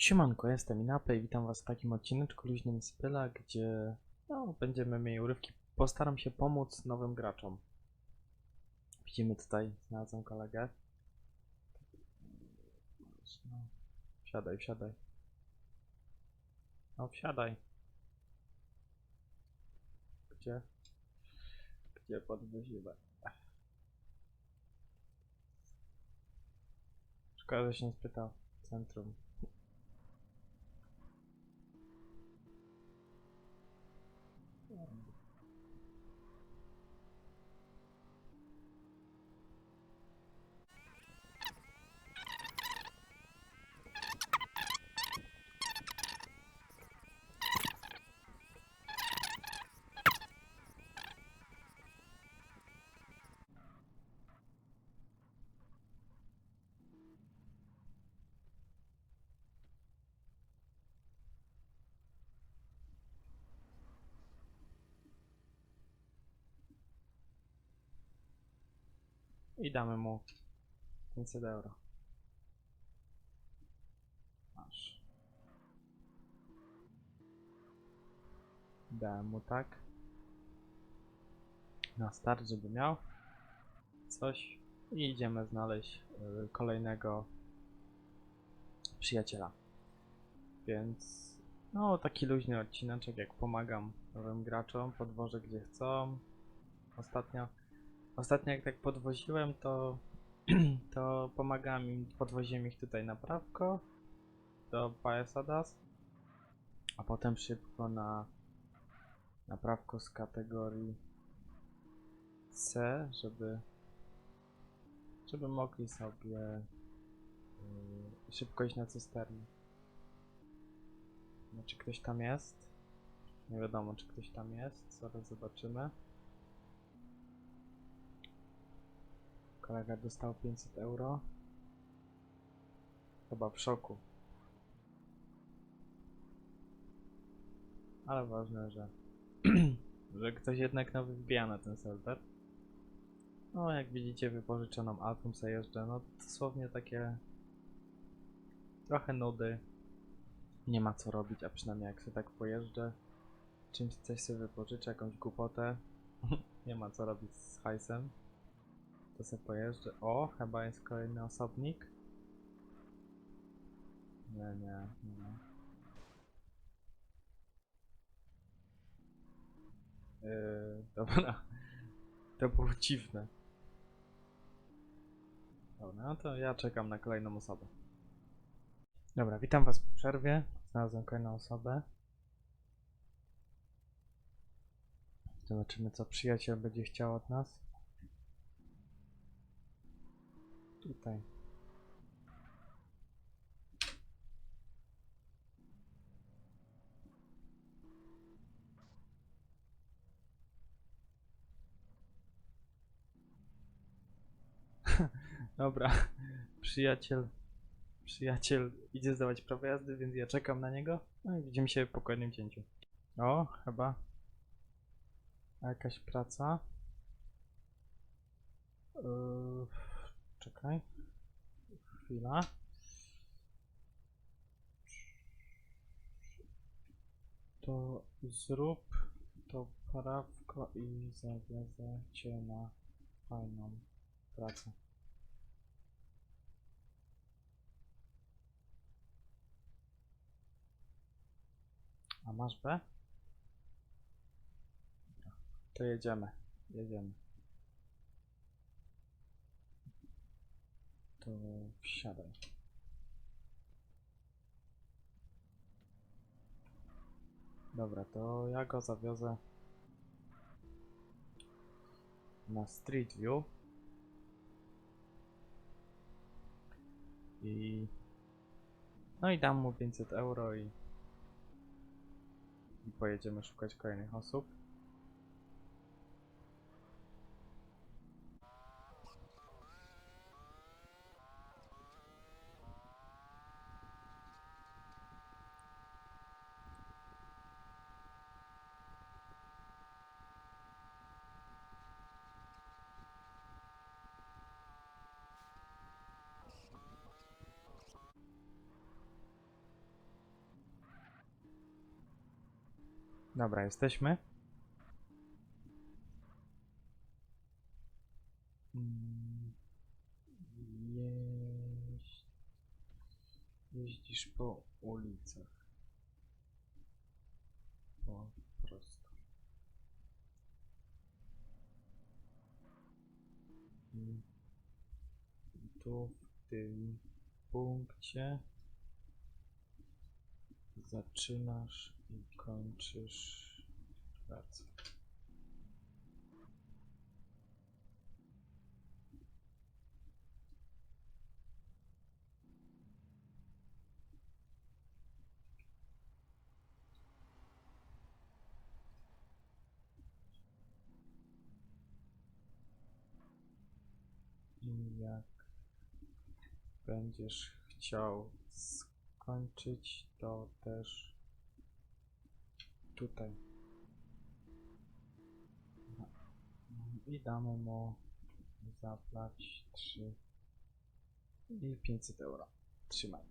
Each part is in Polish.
Siemanko, jestem Inape i witam was w takim odcineczku luźnym z Pyla, gdzie no, będziemy mieli urywki. Postaram się pomóc nowym graczom. Widzimy tutaj, znalazłem kolegę. No, wsiadaj, wsiadaj. No, wsiadaj. Gdzie? Gdzie podwoziłem? Szkoda, że się nie spytał. Centrum. home I damy mu 500 euro. Masz. Dałem mu tak. Na start, żeby miał coś. I idziemy znaleźć y, kolejnego przyjaciela. Więc no taki luźny odcineczek, jak pomagam nowym graczom, podwożę gdzie chcą. Ostatnio Ostatnio jak tak podwoziłem, to, to pomagałem im, podwoziłem ich tutaj na prawko do Paesadas, a potem szybko na naprawko z kategorii C, żeby żeby mogli sobie yy, szybko iść na cysterny. No, czy ktoś tam jest? Nie wiadomo, czy ktoś tam jest. Zaraz zobaczymy. Kolega dostał 500 euro. Chyba w szoku. Ale ważne, że, że ktoś jednak nowy wbija na ten serwer. No, jak widzicie, wypożyczoną se jeżdżę. No, dosłownie takie trochę nudy. Nie ma co robić, a przynajmniej jak sobie tak pojeżdżę, czymś coś sobie wypożyczę, jakąś głupotę. nie ma co robić z hajsem. To sobie pojeżdżę. O, chyba jest kolejny osobnik. Nie, nie, nie. Yy, dobra. To było dziwne. Dobra, no to ja czekam na kolejną osobę. Dobra, witam was po przerwie. Znalazłem kolejną osobę. Zobaczymy co przyjaciel będzie chciał od nas. Tutaj. Dobra, przyjaciel, przyjaciel idzie zdawać prawo jazdy, więc ja czekam na niego. No i widzimy się po kolejnym cięciu. O, chyba jakaś praca. Yy, czekaj. Chwila. To zrób to prawko i zawiozę cię na fajną pracę. A masz B? To jedziemy. Jedziemy. To wsiadaj. Dobra, to ja go zawiozę na Street View. I no i dam mu 500 euro i, i pojedziemy szukać kolejnych osób. Dobra, jesteśmy. Jeź... Jeździsz po ulicach. Po prostu. I tu w tym punkcie zaczynasz i kończysz pracę. Jak będziesz chciał skończyć, to też tutaj. No. I damy mu zaplać 3 i 500 euro. Trzymaj.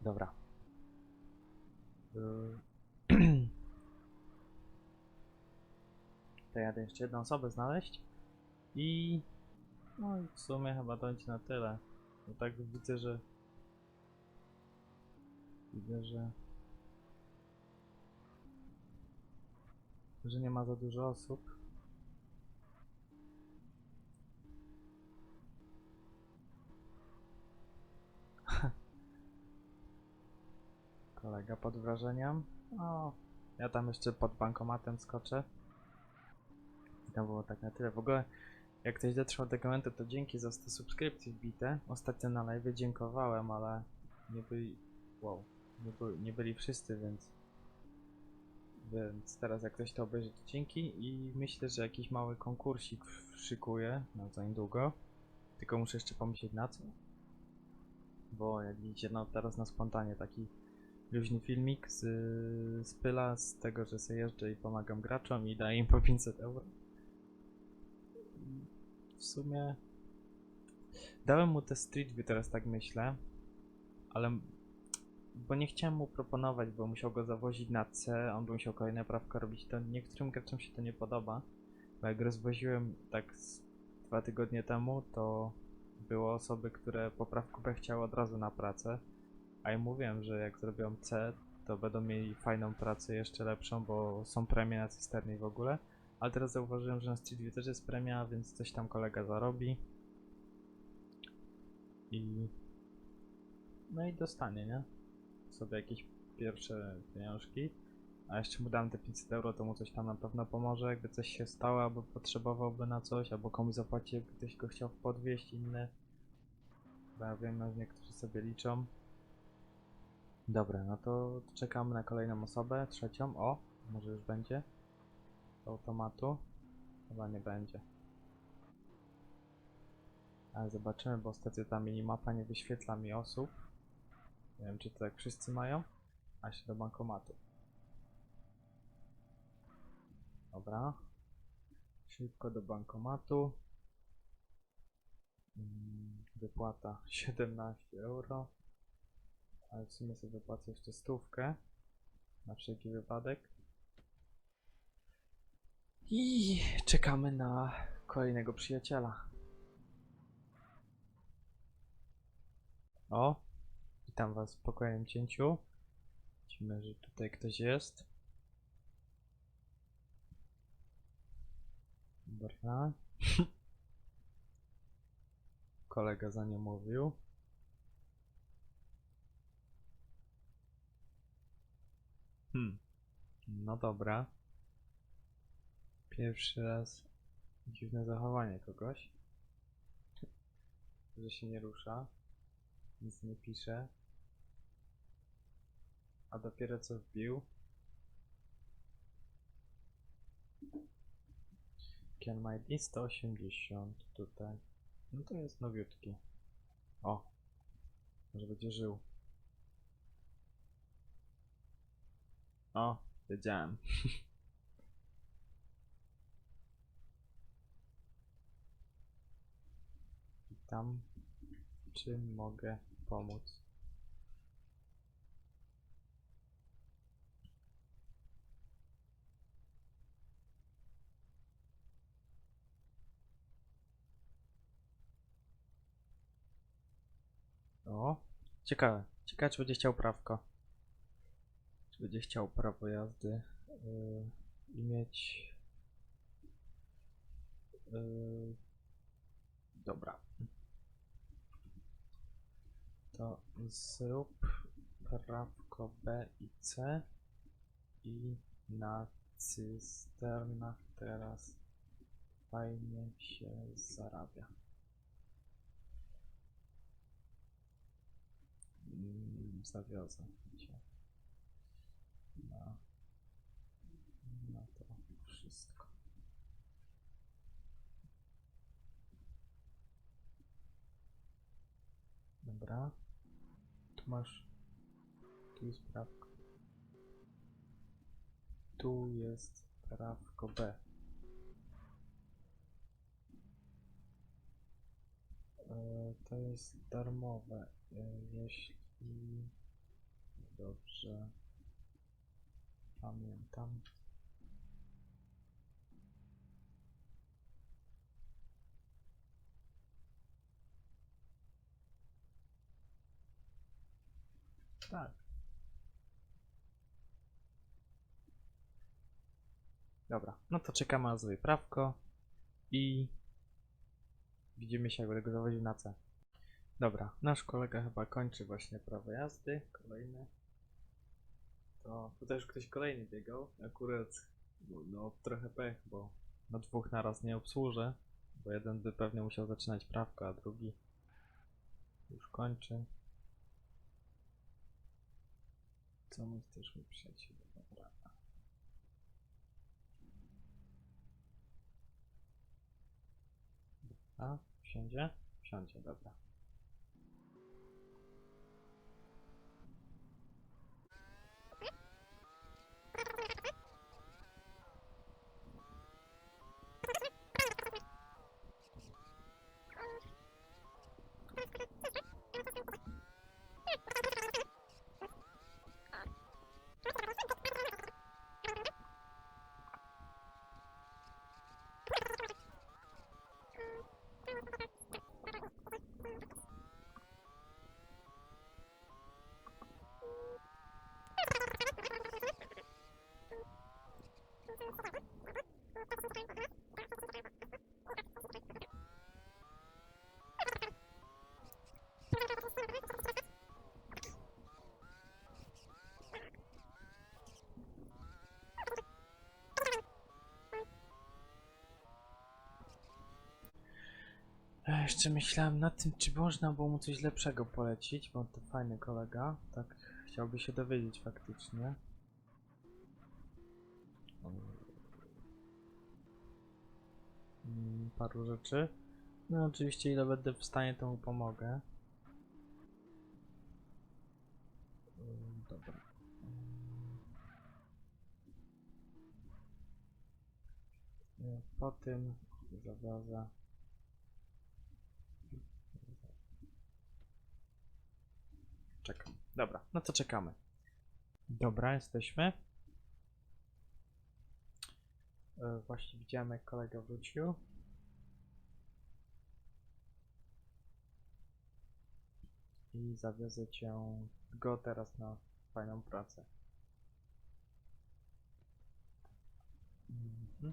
Dobra. To jadę jeszcze jedną osobę znaleźć. I... No i w sumie chyba to będzie na tyle. Bo tak widzę, że... Widzę, że... Że nie ma za dużo osób. Kolega pod wrażeniem. O, ja tam jeszcze pod bankomatem skoczę. I to było tak na tyle. W ogóle, jak ktoś dotrwał do momentu, to dzięki za 100 subskrypcji wbite. Ostatnio na live dziękowałem, ale nie byli. Wow, nie, byli, nie byli wszyscy, więc. Więc teraz, jak ktoś to obejrzy, to dzięki. I myślę, że jakiś mały konkursik szykuję na za niedługo. Tylko muszę jeszcze pomyśleć na co. Bo jak widzicie, no teraz na spontanie taki luźny filmik z, z pyla, z tego, że sobie jeżdżę i pomagam graczom i daję im po 500 euro. W sumie dałem mu te Street View, teraz tak myślę, ale bo nie chciałem mu proponować, bo musiał go zawozić na C, on by musiał kolejne prawko robić, to niektórym graczom się to nie podoba, bo jak rozwoziłem tak dwa tygodnie temu, to było osoby, które poprawku B chciały od razu na pracę, a ja mówiłem, że jak zrobią C, to będą mieli fajną pracę, jeszcze lepszą, bo są premie na cysternie w ogóle. Ale teraz zauważyłem, że na Street View też jest premia, więc coś tam kolega zarobi. I... No i dostanie, nie? Sobie jakieś pierwsze pieniążki. A jeszcze mu dam te 500 euro, to mu coś tam na pewno pomoże, jakby coś się stało, albo potrzebowałby na coś, albo komuś zapłaci, jakby ktoś go chciał podwieźć, inny. Bo ja wiem, że niektórzy sobie liczą. Dobra, no to czekamy na kolejną osobę, trzecią. O, może już będzie. Z automatu. Chyba nie będzie. Ale zobaczymy, bo ostatnio ta minimapa nie wyświetla mi osób. Nie wiem, czy to tak wszyscy mają. A się do bankomatu. Dobra. Szybko do bankomatu. Mm, Wypłata 17 euro. Ale w sumie sobie wypłacę jeszcze stówkę. Na wszelki wypadek. I czekamy na kolejnego przyjaciela. O, witam was w spokojnym cięciu. Widzimy, że tutaj ktoś jest. Dobra. Kolega za nie mówił. Hmm. No dobra. Pierwszy raz dziwne zachowanie kogoś. Że się nie rusza. Nic nie pisze. A dopiero co wbił. Can my D 180 tutaj. No to jest nowiutki. O. Może będzie żył. O, wiedziałem. Witam. Czym mogę pomóc? Ciekawe. Ciekawe, czy będzie chciał prawko. Czy będzie chciał prawo jazdy yy, i mieć. Yy, dobra. To zrób prawko B i C i na cysternach teraz fajnie się zarabia. Mm, Zawiozę cię na, na to wszystko. Dobra. Tu masz. Tu jest prawko. Tu jest prawko B. E, To jest darmowe, e, jeśli dobrze pamiętam. Tak. Dobra, no to czekamy na złe i widzimy się, jak będę go zawoził na C. Dobra, nasz kolega chyba kończy właśnie prawo jazdy. Kolejny. To tu też ktoś kolejny biegał. Akurat no, no trochę pech, bo na dwóch naraz nie obsłużę. Bo jeden by pewnie musiał zaczynać prawko, a drugi już kończy. Co my chcesz mi przyjacielu? Dobra. A, wsiądzie? Wsiądzie, dobra. Jeszcze myślałem nad tym, czy można było mu coś lepszego polecić, bo to fajny kolega. Tak chciałby się dowiedzieć faktycznie. Mm, Paru rzeczy. No oczywiście ile będę w stanie, to mu pomogę. Dobra. Ym, Po tym zawiozę. Czekam. Dobra, no to czekamy. Dobra, jesteśmy. E, Właśnie widziałem, jak kolega wrócił. I zawiozę cię go teraz na fajną pracę. Mhm.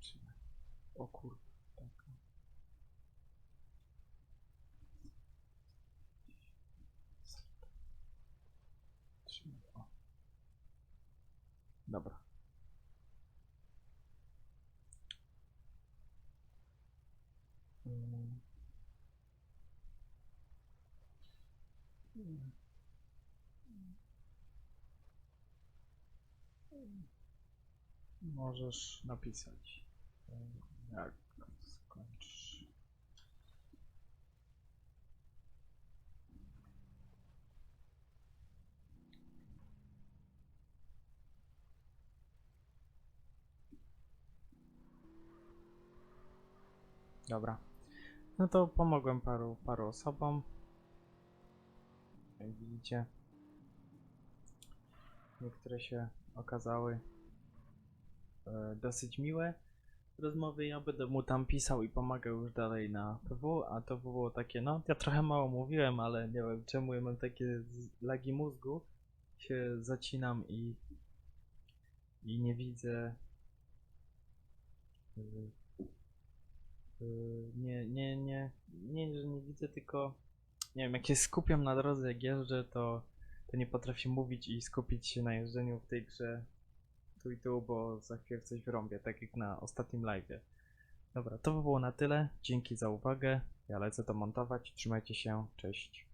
Trzymaj. O kurde, tak. Trzymaj. O. Dobra. Możesz napisać, jak Skończ. Dobra. No to pomogłem paru, paru osobom. Jak widzicie, niektóre się okazały e, dosyć miłe rozmowy. Ja będę mu tam pisał i pomagał już dalej na PW, a to było takie, no, ja trochę mało mówiłem, ale nie wiem czemu ja mam takie lagi mózgu. Się zacinam i, i nie widzę. y, y, Nie, nie, nie, nie, że nie widzę, tylko nie wiem, jak się skupiam na drodze, jak jeżdżę, to, to nie potrafię mówić i skupić się na jeżdżeniu w tej grze tu i tu, bo za chwilę coś wyrąbię, tak jak na ostatnim live'ie. Dobra, to by było na tyle. Dzięki za uwagę. Ja lecę to montować. Trzymajcie się. Cześć.